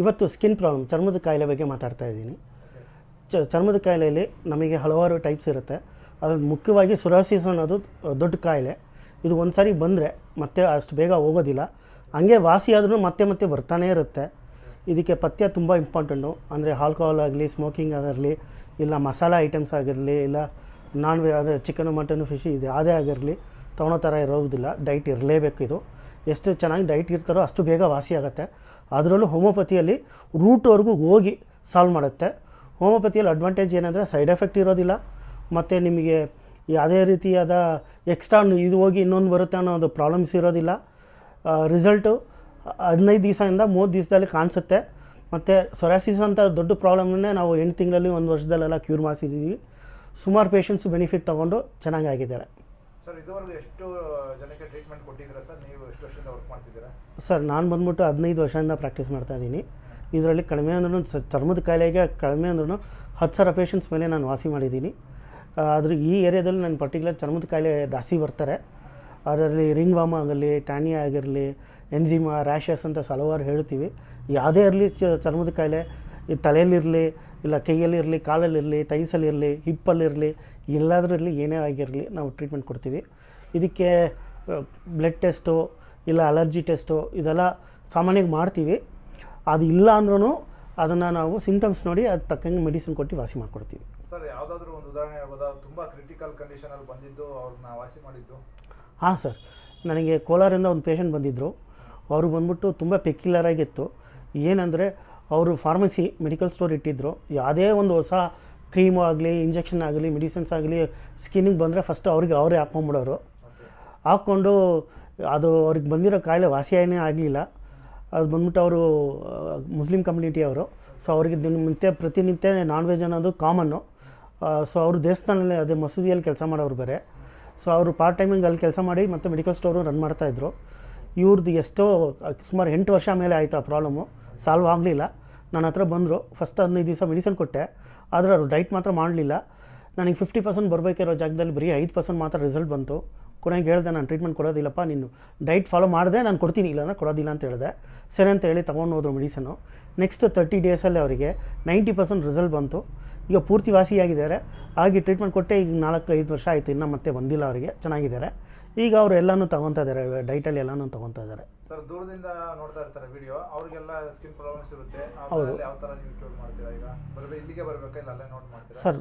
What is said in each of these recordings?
ಇವತ್ತು skin problem, ಚರ್ಮದ ಕಾಯಿಲೆ ಬಗ್ಗೆ ಮಾತಾಡ್ತಾ ಇದ್ದೀನಿ. ಚ, ಚರ್ಮದ ಕಾಯಿಲೆಯಲ್ಲಿ ನಮಗೆ ಹಲವಾರು ಟೈಪ್ಸ್ ಇರುತ್ತೆ. ಅದ್ರಲ್ಲಿ ಮುಖ್ಯವಾಗಿ ಸುರಾಸಿಸ್ ಅನ್ನೋದು ದೊಡ್ಡ ಕಾಯಿಲೆ. ಇದು ಒಂದು ಸಾರಿ ಬಂದರೆ ಮತ್ತೆ ಅಷ್ಟು ಬೇಗ ಹೋಗೋದಿಲ್ಲ. ಹಂಗೆ ವಾಸಿ ಮತ್ತೆ ಮತ್ತೆ ಬರ್ತಾನೇ ಇರುತ್ತೆ. ಇದಕ್ಕೆ ಪಥ್ಯ ತುಂಬ ಇಂಪಾರ್ಟೆಂಟು ಅಂದರೆ ಆಲ್ಕೋಹಾಲ್ ಆಗಲಿ ಸ್ಮೋಕಿಂಗ್ ಆಗಿರಲಿ, ಇಲ್ಲ ಮಸಾಲ ಐಟಮ್ಸ್ ಆಗಿರಲಿ, ಇಲ್ಲ ನಾನ್ ವೆಜ್ ಅದೇ ಚಿಕನು ಮಟನು ಫಿಶ್ ಇದು ಯಾವುದೇ ಆಗಿರಲಿ, ತೊಗೊಳೋ ಥರ ಇರೋದಿಲ್ಲ. ಡೈಟ್ ಇರಲೇಬೇಕು ಇದು. ಎಷ್ಟು ಚೆನ್ನಾಗಿ ಡೈಟ್ ಇರ್ತಾರೋ ಅಷ್ಟು ಬೇಗ ವಾಸಿ ಆಗುತ್ತೆ. ಅದರಲ್ಲೂ ಹೋಮೋಪತಿಯಲ್ಲಿ ರೂಟ್ವರೆಗೂ ಹೋಗಿ ಸಾಲ್ವ್ ಮಾಡುತ್ತೆ. ಹೋಮೋಪತಿಯಲ್ಲಿ ಅಡ್ವಾಂಟೇಜ್ ಏನಂದರೆ ಸೈಡ್ ಎಫೆಕ್ಟ್ ಇರೋದಿಲ್ಲ. ಮತ್ತು ನಿಮಗೆ ಯಾವುದೇ ರೀತಿಯಾದ ಎಕ್ಸ್ಟ್ರಾ ಇದು ಹೋಗಿ ಇನ್ನೊಂದು ಬರುತ್ತೆ ಅನ್ನೋ ಒಂದು ಪ್ರಾಬ್ಲಮ್ಸ್ ಇರೋದಿಲ್ಲ. ರಿಸಲ್ಟು ಹದಿನೈದು ದಿವಸದಿಂದ ಮೂವತ್ತು ದಿವಸದಲ್ಲಿ ಕಾಣಿಸುತ್ತೆ. ಮತ್ತು ಸೊರಾಸಿಸ್ ಅಂತ ದೊಡ್ಡ ಪ್ರಾಬ್ಲಮ್ನೇ ನಾವು ಎಂಟು ತಿಂಗಳಲ್ಲಿ ಒಂದು ವರ್ಷದಲ್ಲೆಲ್ಲ ಕ್ಯೂರ್ ಮಾಡಿಸಿದ್ದೀವಿ ಸುಮಾರು ಪೇಷಂಟ್ಸ್ ಬೆನಿಫಿಟ್ ತೊಗೊಂಡು ಚೆನ್ನಾಗಾಗಿದ್ದಾರೆ. ಸರ್ ಇದುವರೆಗೂ ಎಷ್ಟು ಜನಕ್ಕೆ ಟ್ರೀಟ್ಮೆಂಟ್ ಕೊಟ್ಟಿದ್ದೀರಾ ಸರ್? ನೀವು ಎಷ್ಟು ವರ್ಷದಿಂದ ವರ್ಕ್ ಮಾಡ್ತಿದ್ದೀರಾ? ಸರ್ ನಾನು ಬಂದ್ಬಿಟ್ಟು ಹದಿನೈದು ವರ್ಷದಿಂದ ಪ್ರಾಕ್ಟೀಸ್ ಮಾಡ್ತಾ ಇದ್ದೀನಿ. ಇದರಲ್ಲಿ ಕಡಿಮೆ ಅಂದ್ರೂ ಚರ್ಮದ ಕಾಯಿಲೆಗೆ ಕಡಿಮೆ ಅಂದ್ರೂ ಹತ್ತು ಸಾವಿರ ಪೇಷಂಟ್ಸ್ ಮೇಲೆ ನಾನು ವಾಸಿ ಮಾಡಿದ್ದೀನಿ. ಆದರೆ ಈ ಏರಿಯಾದಲ್ಲಿ ನಾನು ಪರ್ಟಿಕ್ಯುಲರ್ ಚರ್ಮದ ಕಾಯಿಲೆ ಜಾಸ್ತಿ ಬರ್ತಾರೆ. ಅದರಲ್ಲಿ ರಿಂಗ್ ವಾಮ ಆಗಲಿ ಟ್ಯಾನಿಯಾ ಆಗಿರಲಿ ಎನ್ಜಿಮಾ ರ್ಯಾಷಸ್ ಅಂತ ಹಲವಾರು ಹೇಳ್ತೀವಿ ಯಾವುದೇ ಇರಲಿ ಚರ್ಮದ ಕಾಯಿಲೆ ಈ ತಲೆಯಲ್ಲಿರಲಿ ಇಲ್ಲ ಕೈಯಲ್ಲಿರಲಿ ಕಾಲಲ್ಲಿರಲಿ ಟೈಸಲ್ಲಿರಲಿ ಹಿಪ್ಪಲ್ಲಿರಲಿ ಎಲ್ಲದರಲ್ಲಿ ಏನೇ ಆಗಿರಲಿ ನಾವು ಟ್ರೀಟ್ಮೆಂಟ್ ಕೊಡ್ತೀವಿ. ಇದಕ್ಕೆ ಬ್ಲಡ್ ಟೆಸ್ಟು ಇಲ್ಲ ಅಲರ್ಜಿ ಟೆಸ್ಟು ಇದೆಲ್ಲ ಸಾಮಾನ್ಯವಾಗಿ ಮಾಡ್ತೀವಿ. ಅದು ಇಲ್ಲ ಅಂದ್ರೂ ಅದನ್ನು ನಾವು ಸಿಂಟಮ್ಸ್ ನೋಡಿ ಅದು ತಕ್ಕಂಗೆ ಮೆಡಿಸಿನ್ ಕೊಟ್ಟು ವಾಸಿ ಮಾಡಿಕೊಡ್ತೀವಿ. ಸರ್ ಯಾವುದಾದ್ರೂ ಒಂದು ಉದಾಹರಣೆ ಹೇಳ್ಬೋದಾ? ತುಂಬ ಕ್ರಿಟಿಕಲ್ ಕಂಡೀಷನಲ್ಲಿ ಬಂದಿದ್ದು ಅವ್ರನ್ನ ವಾಸಿ ಮಾಡಿದ್ದು. ಹಾಂ ಸರ್. ನನಗೆ ಕೋಲಾರಿಂದ ಒಂದು ಪೇಷಂಟ್ ಬಂದಿದ್ದರು ಅವರು ಬಂದ್ಬಿಟ್ಟು ತುಂಬ ಪೆಕ್ಯುಲರ್ ಆಗಿತ್ತು. ಏನಂದರೆ ಅವರು ಫಾರ್ಮಸಿ ಮೆಡಿಕಲ್ ಸ್ಟೋರ್ ಇಟ್ಟಿದ್ದರು ಯಾವುದೇ ಒಂದು ಹೊಸ ಕ್ರೀಮು ಆಗಲಿ ಇಂಜೆಕ್ಷನ್ ಆಗಲಿ ಮೆಡಿಸಿನ್ಸ್ ಆಗಲಿ ಸ್ಕಿನ್ನಿಗೆ ಬಂದರೆ ಫಸ್ಟ್ ಅವ್ರಿಗೆ ಅವರೇ ಹಾಕ್ಕೊಂಬಿಡೋರು. ಹಾಕ್ಕೊಂಡು ಅದು ಅವ್ರಿಗೆ ಬಂದಿರೋ ಕಾಯಿಲೆ ವಾಸಿಯೇ ಆಗಲಿಲ್ಲ. ಅದು ಬಂದ್ಬಿಟ್ಟು ಅವರು ಮುಸ್ಲಿಂ ಕಮ್ಯುನಿಟಿಯವರು ಸೊ ಅವ್ರಿಗೆ ದಿನನಿತ್ಯ ಪ್ರತಿನಿತ್ಯ ನಾನ್ ವೆಜ್ ಅನ್ನೋದು ಕಾಮನ್ನು ಸೊ ಅವರು ದೇವಸ್ಥಾನದಲ್ಲಿ ಅದೇ ಮಸೂದಿಯಲ್ಲಿ ಕೆಲಸ ಮಾಡೋರು ಬೇರೆ. ಸೊ ಅವರು ಪಾರ್ಟ್ ಟೈಮಿಂಗ್ ಅಲ್ಲಿ ಕೆಲಸ ಮಾಡಿ ಮತ್ತು ಮೆಡಿಕಲ್ ಸ್ಟೋರು ರನ್ ಮಾಡ್ತಾಯಿದ್ರು ಇವ್ರದ್ದು ಎಷ್ಟೋ ಸುಮಾರು ಎಂಟು ವರ್ಷ ಮೇಲೆ ಆಯಿತು ಆ ಪ್ರಾಬ್ಲಮು ಸಾಲ್ವ್ ಆಗಲಿಲ್ಲ. ನನ್ನ ಹತ್ರ ಬಂದರು. ಫಸ್ಟ್ ಹದಿನೈದು ದಿವಸ ಮೆಡಿಸಿನ್ ಕೊಟ್ಟೆ. ಆದರೆ ಅವರು ಡೈಟ್ ಮಾತ್ರ ಮಾಡಲಿಲ್ಲ. ನನಗೆ ಫಿಫ್ಟಿ ಪರ್ಸೆಂಟ್ ಬರಬೇಕಿರೋ ಜಾಗದಲ್ಲಿ ಬರೀ ಐದು ಪರ್ಸೆಂಟ್ ಮಾತ್ರ ರಿಸಲ್ಟ್ ಬಂತು. ಕೊನೆಗೆ ಹೇಳಿದೆ ನಾನು ಟ್ರೀಟ್ಮೆಂಟ್ ಕೊಡೋದಿಲ್ಲಪ್ಪ ನೀನು ಡೈಟ್ ಫಾಲೋ ಮಾಡಿದ್ರೆ ನಾನು ಕೊಡ್ತೀನಿ ಇಲ್ಲಾಂದ್ರೆ ಕೊಡೋದಿಲ್ಲ ಅಂತ ಹೇಳಿದೆ. ಸರಿ ಅಂತ ಹೇಳಿ ತೊಗೊಂಡು ಹೋದ್ರು ಮೆಡಿಸನ್ನು ನೆಕ್ಸ್ಟ್ ತರ್ಟಿ ಡೇಸಲ್ಲಿ ಅವರಿಗೆ ನೈಂಟಿ ಪರ್ಸೆಂಟ್ ರಿಸಲ್ಟ್ ಬಂತು. ಈಗ ಪೂರ್ತಿ ವಾಸಿಯಾಗಿದ್ದಾರೆ ಹಾಗೆ ಟ್ರೀಟ್ಮೆಂಟ್ ಕೊಟ್ಟೆ ಈಗ ನಾಲ್ಕು ಐದು ವರ್ಷ ಆಯಿತು ಇನ್ನೂ ಮತ್ತೆ ಬಂದಿಲ್ಲ ಅವರಿಗೆ ಚೆನ್ನಾಗಿದ್ದಾರೆ. ಈಗ ಅವರು ಎಲ್ಲನೂ ತೊಗೊತಾ ಇದ್ದಾರೆ ಡೈಟಲ್ಲಿ ಎಲ್ಲನೂ ತೊಗೊತಾ ಇದ್ದಾರೆ. ಸರ್ ದೂರದಿಂದ ನೋಡ್ತಾ ಇರ್ತಾರೆ ವಿಡಿಯೋ ಅವರಿಗೆಲ್ಲ ಸ್ಕಿನ್ ಪ್ರಾಬ್ಲಮ್ಸ್ ಇರುತ್ತೆ. ಹೌದು. ಯಾವ ಥರ ನೀವು ಕ್ಯೂರ್ ಮಾಡ್ತೀರಾ ಈಗ? ಬರಬೇಕು ಇಲ್ಲಿಗೆ ಬರಬೇಕಾ ಇಲ್ಲ ಅಲ್ಲೇ ನೋಟ್ ಮಾಡ್ತೀರಾ? ಸರ್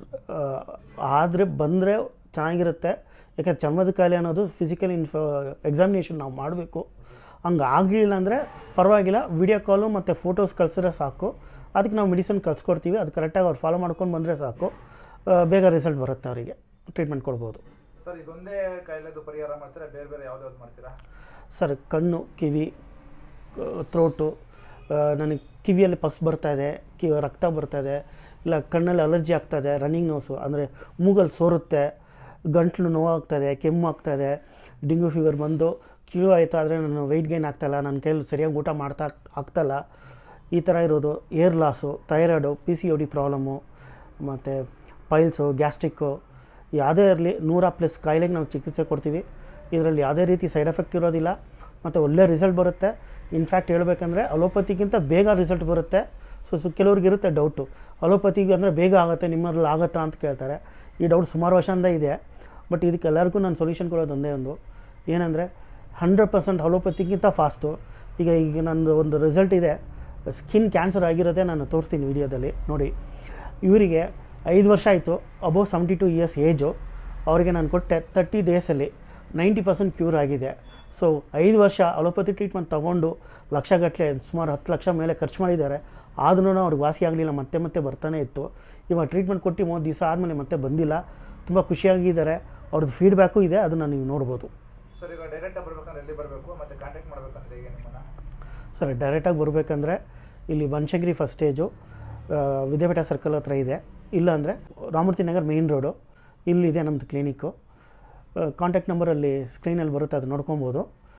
ಆದರೆ ಬಂದರೆ ಚೆನ್ನಾಗಿರುತ್ತೆ. ಯಾಕಂದ್ರೆ ಚರ್ಮದ ಕಾಯಿಲೆ ಅನ್ನೋದು ಫಿಸಿಕಲ್ ಇನ್ಫ ಎಕ್ಸಾಮಿನೇಷನ್ ನಾವು ಮಾಡಬೇಕು. ಹಂಗೆ ಆಗಲಿಲ್ಲ ಅಂದರೆ ಪರವಾಗಿಲ್ಲ ವಿಡಿಯೋ ಕಾಲು ಮತ್ತು ಫೋಟೋಸ್ ಕಳ್ಸಿದ್ರೆ ಸಾಕು. ಅದಕ್ಕೆ ನಾವು ಮೆಡಿಸಿನ್ ಕಳ್ಸ್ಕೊಡ್ತೀವಿ. ಅದು ಕರೆಕ್ಟಾಗಿ ಅವ್ರು ಫಾಲೋ ಮಾಡ್ಕೊಂಡು ಬಂದರೆ ಸಾಕು. ಬೇಗ ರಿಸಲ್ಟ್ ಬರುತ್ತೆ ಅವರಿಗೆ. ಟ್ರೀಟ್ಮೆಂಟ್ ಕೊಡ್ಬೋದು. ಸರ್ ಇದೊಂದೇ ಕಾಯಿಲೆದು ಪರಿಹಾರ ಮಾಡ್ತೀರಾ? ಬೇರೆ ಬೇರೆ ಯಾವ್ದು ಮಾಡ್ತೀರಾ? ಸರ್ ಕಣ್ಣು ಕಿವಿ ಥ್ರೋಟು ನನಗೆ ಕಿವಿಯಲ್ಲಿ ಪಸ್ ಬರ್ತಾ ಇದೆ ಕಿ ರಕ್ತ ಬರ್ತಾ ಇದೆ ಇಲ್ಲ ಕಣ್ಣಲ್ಲಿ ಅಲರ್ಜಿ ಆಗ್ತಾಯಿದೆ ರನ್ನಿಂಗ್ ನೋಸು ಅಂದರೆ ಮೂಗಲ್ಲಿ ಸೋರುತ್ತೆ ಗಂಟ್ಲು ನೋವಾಗ್ತದೆ ಕೆಮ್ಮು ಆಗ್ತಾಯಿದೆ ಡೆಂಗ್ಯೂ ಫೀವರ್ ಬಂದು ಕ್ಯೂ ಆಯಿತು ಆದರೆ ನಾನು ವೆಯ್ಟ್ ಗೈನ್ ಆಗ್ತಾಯಿಲ್ಲ ನನ್ನ ಕೈಯಲ್ಲಿ ಸರಿಯಾಗಿ ಊಟ ಮಾಡ್ತಾ ಆಗ್ತಾಯಿಲ್ಲ ಈ ಥರ ಇರೋದು air loss thyroid P C O D problem ಮತ್ತು ಪೈಲ್ಸು ಗ್ಯಾಸ್ಟ್ರಿಕ್ಕು ಯಾವುದೇ ಇರಲಿ ನೂರ ಪ್ಲಸ್ ಕಾಯಿಲೆಗೆ ನಾವು ಚಿಕಿತ್ಸೆ ಕೊಡ್ತೀವಿ. ಇದರಲ್ಲಿ ಯಾವುದೇ ರೀತಿ ಸೈಡ್ ಎಫೆಕ್ಟ್ ಇರೋದಿಲ್ಲ, ಮತ್ತು ಒಳ್ಳೆ ರಿಸಲ್ಟ್ ಬರುತ್ತೆ. ಇನ್ಫ್ಯಾಕ್ಟ್ ಹೇಳಬೇಕಂದ್ರೆ ಅಲೋಪತಿಗಿಂತ ಬೇಗ ರಿಸಲ್ಟ್ ಬರುತ್ತೆ. ಸೊ ಸೊ ಕೆಲವ್ರಿಗೆ ಇರುತ್ತೆ ಡೌಟು ಅಲೋಪತಿಗೆ ಅಂದರೆ ಬೇಗ ಆಗುತ್ತೆ ನಿಮ್ಮಲ್ಲಿ ಆಗುತ್ತಾ ಅಂತ ಕೇಳ್ತಾರೆ. ಈ ಡೌಟ್ ಸುಮಾರು ವರ್ಷದಿಂದ ಇದೆ. ಬಟ್ ಇದಕ್ಕೆ ಎಲ್ಲರಿಗೂ ನಾನು ಸೊಲ್ಯೂಷನ್ ಕೊಡೋದು ಒಂದೇ ಒಂದು. ಏನಂದರೆ ಹಂಡ್ರೆಡ್ ಪರ್ಸೆಂಟ್ ಅಲೋಪತಿಗಿಂತ ಫಾಸ್ಟು ಈಗ ಈಗ ನಂದು ಒಂದು ರಿಸಲ್ಟ್ ಇದೆ. ಸ್ಕಿನ್ ಕ್ಯಾನ್ಸರ್ ಆಗಿರೋದೇ ನಾನು ತೋರಿಸ್ತೀನಿ ವಿಡಿಯೋದಲ್ಲಿ. ನೋಡಿ, ಇವರಿಗೆ ಐದು ವರ್ಷ ಆಯಿತು. Above seventy two years age ಅವರಿಗೆ ನಾನು ಕೊಟ್ಟೆ ತರ್ಟಿ ಡೇಸಲ್ಲಿ ನೈಂಟಿ ಪರ್ಸೆಂಟ್ ಕ್ಯೂರ್ ಆಗಿದೆ. ಸೊ ಐದು ವರ್ಷ ಅಲೋಪತಿ ಟ್ರೀಟ್ಮೆಂಟ್ ತೊಗೊಂಡು ಲಕ್ಷಗಟ್ಟಲೆ ಸುಮಾರು ಹತ್ತು ಲಕ್ಷ ಮೇಲೆ ಖರ್ಚು ಮಾಡಿದ್ದಾರೆ. ಆದ್ರೂ ಅವ್ರಿಗೆ ವಾಸಿ ಆಗಲಿಲ್ಲ ಮತ್ತೆ ಮತ್ತೆ ಬರ್ತಾನೆ ಇತ್ತು. ಇವಾಗ ಟ್ರೀಟ್ಮೆಂಟ್ ಕೊಟ್ಟು ಮೂವತ್ತು ದಿವಸ ಆದಮೇಲೆ ಮತ್ತೆ ಬಂದಿಲ್ಲ. ತುಂಬ ಖುಷಿಯಾಗಿದ್ದಾರೆ. ಅವ್ರದ್ದು ಫೀಡ್ಬ್ಯಾಕು ಇದೆ ಅದನ್ನು ನೀವು ನೋಡ್ಬೋದು. ಸರ್ ಈಗ ಡೈರೆಕ್ಟಾಗಿ ಬರ್ಬೇಕಂದ್ರೆ ಎಲ್ಲಿ ಬರಬೇಕು? ಮತ್ತೆ ಕಾಂಟ್ಯಾಕ್ಟ್ ಮಾಡ್ಬೇಕಂದ್ರೆ ಹೇಗೆ ನಿಮ್ಮನ್ನ? ಸರ್ ಡೈರೆಕ್ಟಾಗಿ ಬರಬೇಕಂದ್ರೆ ಇಲ್ಲಿ Banashankari first stage Vidyapeetha circle ಹತ್ರ ಇದೆ. ಇಲ್ಲ ಅಂದರೆ ರಾಮೂರ್ತಿ ನಗರ್ ಮೇಯ್ನ್ ರೋಡು ಇಲ್ಲಿದೆ ನಮ್ಮದು ಕ್ಲಿನಿಕ್ಕು ಕಾಂಟ್ಯಾಕ್ಟ್ ನಂಬರಲ್ಲಿ ಸ್ಕ್ರೀನಲ್ಲಿ ಬರುತ್ತೆ ಅದು ನೋಡ್ಕೊಬೋದು.